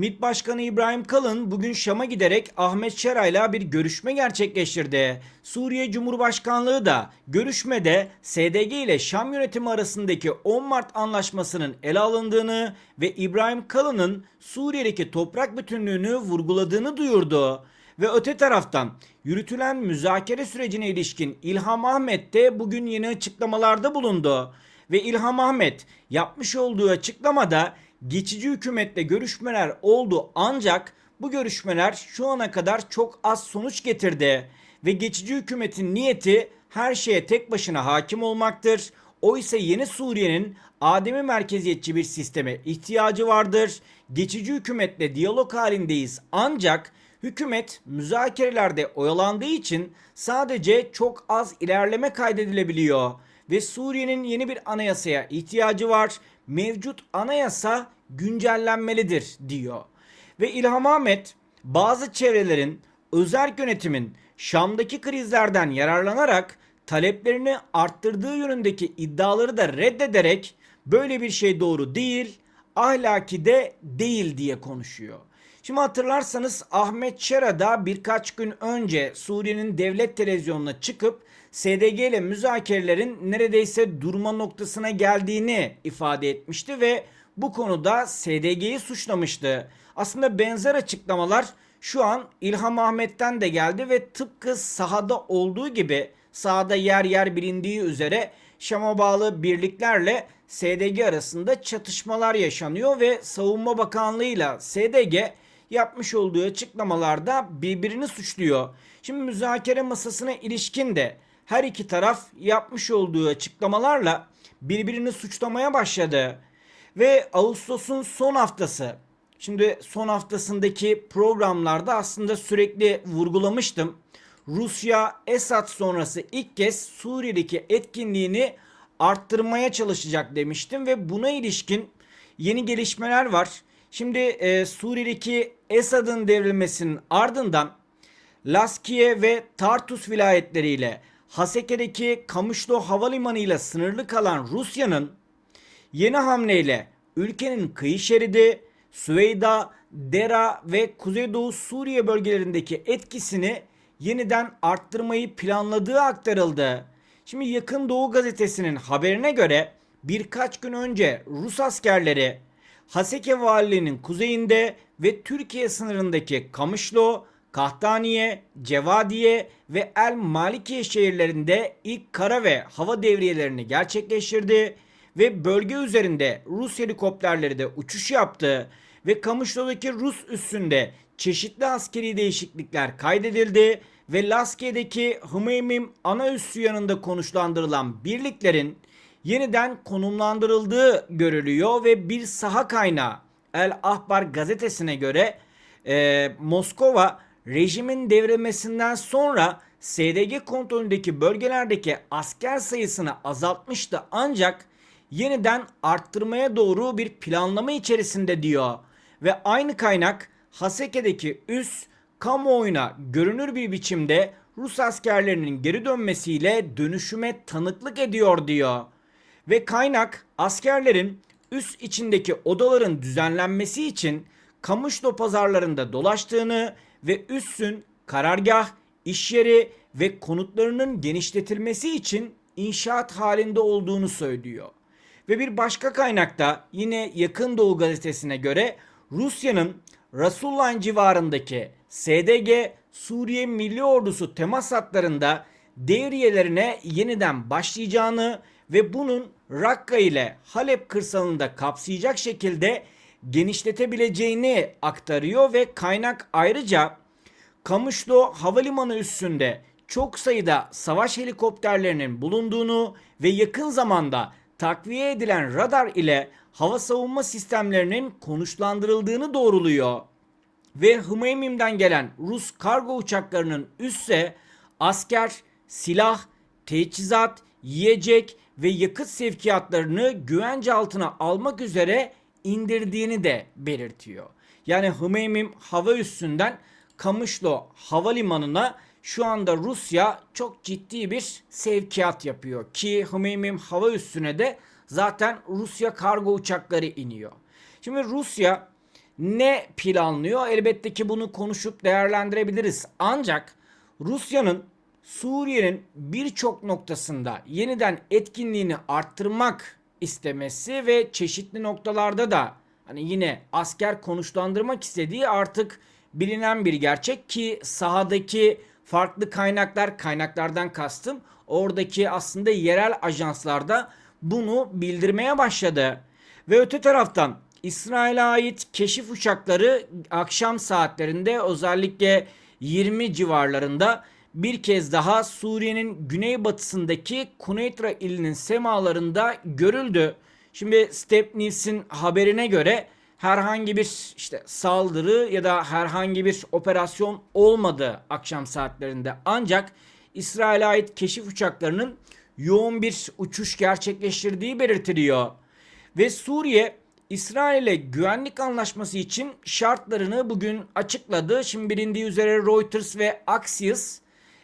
MİT Başkanı İbrahim Kalın bugün Şam'a giderek Ahmet Şeray'la bir görüşme gerçekleştirdi. Suriye Cumhurbaşkanlığı da görüşmede SDG ile Şam yönetimi arasındaki 10 Mart anlaşmasının ele alındığını ve İbrahim Kalın'ın Suriye'deki toprak bütünlüğünü vurguladığını duyurdu. Ve öte taraftan yürütülen müzakere sürecine ilişkin İlham Ahmet de bugün yeni açıklamalarda bulundu. Ve İlham Ahmet yapmış olduğu açıklamada geçici hükümetle görüşmeler oldu ancak bu görüşmeler şu ana kadar çok az sonuç getirdi. Ve geçici hükümetin niyeti her şeye tek başına hakim olmaktır. Oysa yeni Suriye'nin ademi merkeziyetçi bir sisteme ihtiyacı vardır. Geçici hükümetle diyalog halindeyiz ancak hükümet müzakerelerde oyalandığı için sadece çok az ilerleme kaydedilebiliyor ve Suriye'nin yeni bir anayasaya ihtiyacı var. Mevcut anayasa güncellenmelidir diyor. Ve İlham Ahmet bazı çevrelerin özel yönetimin Şam'daki krizlerden yararlanarak taleplerini arttırdığı yönündeki iddiaları da reddederek böyle bir şey doğru değil, ahlaki de değil diye konuşuyor. Şimdi hatırlarsanız Ahmet Şera da birkaç gün önce Suriye'nin devlet televizyonuna çıkıp SDG ile müzakerelerin neredeyse durma noktasına geldiğini ifade etmişti ve bu konuda SDG'yi suçlamıştı. Aslında benzer açıklamalar şu an İlham Ahmet'ten de geldi ve tıpkı sahada olduğu gibi sahada yer yer bilindiği üzere Şam'a bağlı birliklerle SDG arasında çatışmalar yaşanıyor ve Savunma Bakanlığı ile SDG yapmış olduğu açıklamalarda birbirini suçluyor. Şimdi müzakere masasına ilişkin de her iki taraf yapmış olduğu açıklamalarla birbirini suçlamaya başladı. Ve Ağustos'un son haftası. Şimdi son haftasındaki programlarda aslında sürekli vurgulamıştım. Rusya Esad sonrası ilk kez Suriye'deki etkinliğini arttırmaya çalışacak demiştim ve buna ilişkin yeni gelişmeler var. Şimdi e, Suriye'deki Esad'ın devrilmesinin ardından Laskiye ve Tartus vilayetleriyle Haseke'deki Kamışlo Havalimanı ile sınırlı kalan Rusya'nın yeni hamleyle ülkenin kıyı şeridi, Süveyda, Dera ve Kuzeydoğu Suriye bölgelerindeki etkisini yeniden arttırmayı planladığı aktarıldı. Şimdi Yakın Doğu gazetesinin haberine göre birkaç gün önce Rus askerleri Haseke valiliğinin kuzeyinde ve Türkiye sınırındaki Kamışlo, Kahtaniye, Cevadiye ve El Malikiye şehirlerinde ilk kara ve hava devriyelerini gerçekleştirdi ve bölge üzerinde Rus helikopterleri de uçuş yaptı ve Kamışlo'daki Rus üssünde çeşitli askeri değişiklikler kaydedildi ve Laskiye'deki Hımeymim ana üssü yanında konuşlandırılan birliklerin yeniden konumlandırıldığı görülüyor ve bir saha kaynağı El Ahbar gazetesine göre e, Moskova rejimin devrilmesinden sonra SDG kontrolündeki bölgelerdeki asker sayısını azaltmıştı ancak yeniden arttırmaya doğru bir planlama içerisinde diyor. Ve aynı kaynak Haseke'deki üs kamuoyuna görünür bir biçimde Rus askerlerinin geri dönmesiyle dönüşüme tanıklık ediyor diyor. Ve kaynak askerlerin üst içindeki odaların düzenlenmesi için Kamışlo pazarlarında dolaştığını ve üssün karargah, iş yeri ve konutlarının genişletilmesi için inşaat halinde olduğunu söylüyor. Ve bir başka kaynakta yine Yakın Doğu gazetesine göre Rusya'nın Rasullan civarındaki SDG Suriye Milli Ordusu temas hatlarında devriyelerine yeniden başlayacağını ve bunun Rakka ile Halep kırsalında kapsayacak şekilde genişletebileceğini aktarıyor ve kaynak ayrıca Kamışlo Havalimanı üstünde çok sayıda savaş helikopterlerinin bulunduğunu ve yakın zamanda takviye edilen radar ile hava savunma sistemlerinin konuşlandırıldığını doğruluyor. Ve Hımeymim'den gelen Rus kargo uçaklarının üsse asker, silah, teçhizat, yiyecek ve yakıt sevkiyatlarını güvence altına almak üzere indirdiğini de belirtiyor. Yani Hımeymim hava üssünden Kamışlo havalimanına şu anda Rusya çok ciddi bir sevkiyat yapıyor ki Hımeymim hava üssüne de zaten Rusya kargo uçakları iniyor. Şimdi Rusya ne planlıyor? Elbette ki bunu konuşup değerlendirebiliriz. Ancak Rusya'nın Suriye'nin birçok noktasında yeniden etkinliğini arttırmak istemesi ve çeşitli noktalarda da hani yine asker konuşlandırmak istediği artık bilinen bir gerçek ki sahadaki farklı kaynaklar kaynaklardan kastım oradaki aslında yerel ajanslarda bunu bildirmeye başladı. Ve öte taraftan İsrail'e ait keşif uçakları akşam saatlerinde özellikle 20 civarlarında bir kez daha Suriye'nin güneybatısındaki Kuneytra ilinin semalarında görüldü. Şimdi Step haberine göre herhangi bir işte saldırı ya da herhangi bir operasyon olmadı akşam saatlerinde. Ancak İsrail'e ait keşif uçaklarının yoğun bir uçuş gerçekleştirdiği belirtiliyor. Ve Suriye İsrail'e güvenlik anlaşması için şartlarını bugün açıkladı. Şimdi bilindiği üzere Reuters ve Axios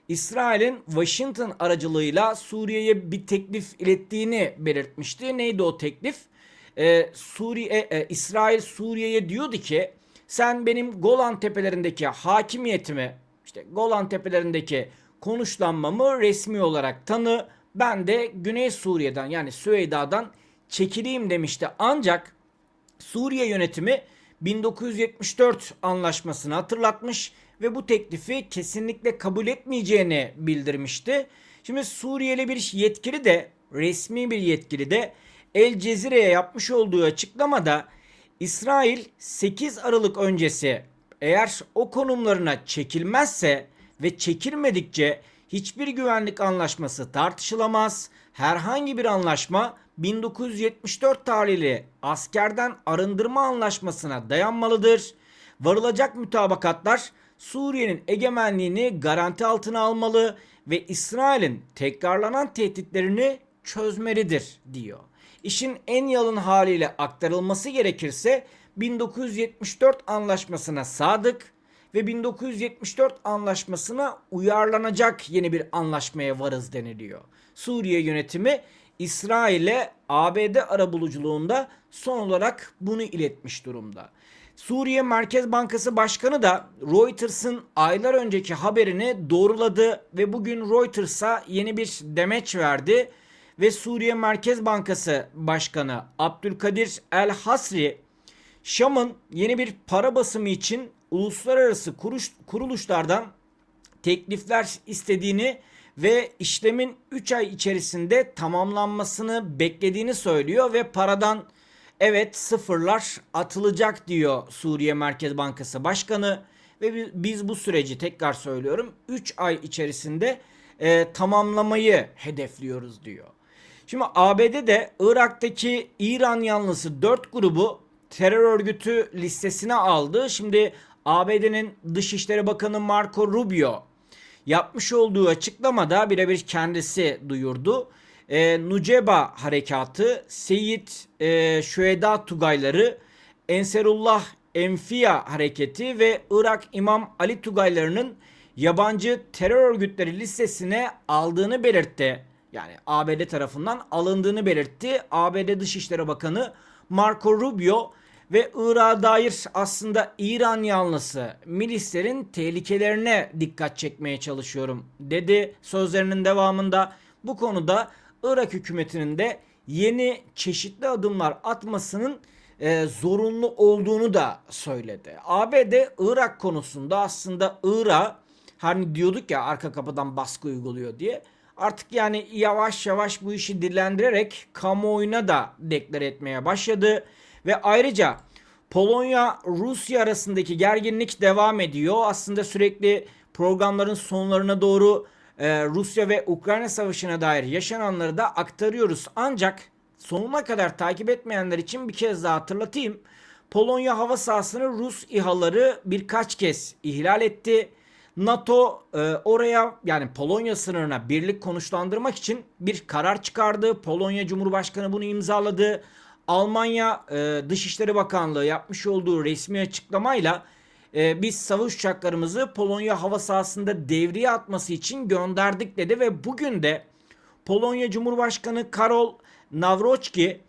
İsrail'in Washington aracılığıyla Suriye'ye bir teklif ilettiğini belirtmişti. Neydi o teklif? Ee, Suriye, e, İsrail Suriye'ye diyordu ki sen benim Golan tepelerindeki hakimiyetimi işte Golan tepelerindeki konuşlanmamı resmi olarak tanı. Ben de Güney Suriye'den yani Süveyda'dan çekileyim demişti. Ancak Suriye yönetimi 1974 anlaşmasını hatırlatmış ve bu teklifi kesinlikle kabul etmeyeceğini bildirmişti. Şimdi Suriyeli bir yetkili de resmi bir yetkili de El Cezire'ye yapmış olduğu açıklamada İsrail 8 Aralık öncesi eğer o konumlarına çekilmezse ve çekilmedikçe hiçbir güvenlik anlaşması tartışılamaz. Herhangi bir anlaşma 1974 tarihli askerden arındırma anlaşmasına dayanmalıdır. Varılacak mütabakatlar Suriye'nin egemenliğini garanti altına almalı ve İsrail'in tekrarlanan tehditlerini çözmelidir diyor. İşin en yalın haliyle aktarılması gerekirse 1974 anlaşmasına sadık ve 1974 anlaşmasına uyarlanacak yeni bir anlaşmaya varız deniliyor. Suriye yönetimi İsrail'e ABD arabuluculuğunda son olarak bunu iletmiş durumda. Suriye Merkez Bankası Başkanı da Reuters'ın aylar önceki haberini doğruladı ve bugün Reuters'a yeni bir demeç verdi ve Suriye Merkez Bankası Başkanı Abdülkadir El Hasri Şam'ın yeni bir para basımı için uluslararası kuruş, kuruluşlardan teklifler istediğini ve işlemin 3 ay içerisinde tamamlanmasını beklediğini söylüyor ve paradan evet sıfırlar atılacak diyor Suriye Merkez Bankası Başkanı ve biz bu süreci tekrar söylüyorum 3 ay içerisinde e, tamamlamayı hedefliyoruz diyor. Şimdi ABD de Irak'taki İran yanlısı 4 grubu terör örgütü listesine aldı. Şimdi ABD'nin Dışişleri Bakanı Marco Rubio yapmış olduğu açıklamada birebir kendisi duyurdu. E, Nuceba Harekatı, Seyit e, Şüheda Tugayları, Enserullah Enfiya Hareketi ve Irak İmam Ali Tugaylarının yabancı terör örgütleri listesine aldığını belirtti. Yani ABD tarafından alındığını belirtti. ABD Dışişleri Bakanı Marco Rubio ve Irak'a dair aslında İran yanlısı milislerin tehlikelerine dikkat çekmeye çalışıyorum dedi sözlerinin devamında. Bu konuda Irak hükümetinin de yeni çeşitli adımlar atmasının e, zorunlu olduğunu da söyledi. ABD Irak konusunda aslında Irak hani diyorduk ya arka kapıdan baskı uyguluyor diye artık yani yavaş yavaş bu işi dillendirerek kamuoyuna da deklar etmeye başladı. Ve ayrıca Polonya Rusya arasındaki gerginlik devam ediyor. Aslında sürekli programların sonlarına doğru e, Rusya ve Ukrayna savaşına dair yaşananları da aktarıyoruz. Ancak sonuna kadar takip etmeyenler için bir kez daha hatırlatayım. Polonya hava sahasını Rus İHA'ları birkaç kez ihlal etti. NATO e, oraya yani Polonya sınırına birlik konuşlandırmak için bir karar çıkardı. Polonya Cumhurbaşkanı bunu imzaladı. Almanya e, Dışişleri Bakanlığı yapmış olduğu resmi açıklamayla e, biz savaş uçaklarımızı Polonya hava sahasında devriye atması için gönderdik dedi ve bugün de Polonya Cumhurbaşkanı Karol Nawrocki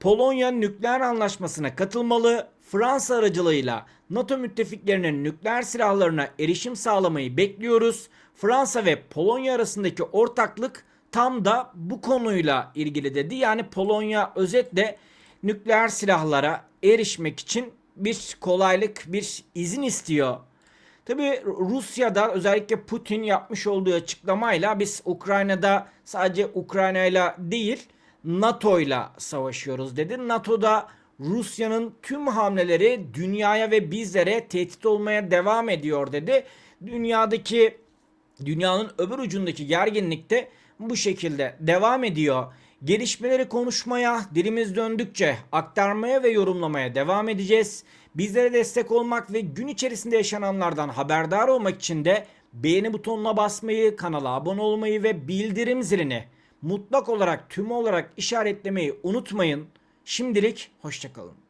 Polonya nükleer anlaşmasına katılmalı, Fransa aracılığıyla NATO müttefiklerinin nükleer silahlarına erişim sağlamayı bekliyoruz. Fransa ve Polonya arasındaki ortaklık tam da bu konuyla ilgili dedi. Yani Polonya özetle nükleer silahlara erişmek için bir kolaylık, bir izin istiyor. Tabi Rusya'da özellikle Putin yapmış olduğu açıklamayla biz Ukrayna'da sadece Ukrayna'yla değil NATO'yla savaşıyoruz dedi. NATO'da Rusya'nın tüm hamleleri dünyaya ve bizlere tehdit olmaya devam ediyor dedi. Dünyadaki dünyanın öbür ucundaki gerginlik de bu şekilde devam ediyor. Gelişmeleri konuşmaya, dilimiz döndükçe aktarmaya ve yorumlamaya devam edeceğiz. Bizlere destek olmak ve gün içerisinde yaşananlardan haberdar olmak için de beğeni butonuna basmayı, kanala abone olmayı ve bildirim zilini mutlak olarak tüm olarak işaretlemeyi unutmayın. Şimdilik hoşçakalın.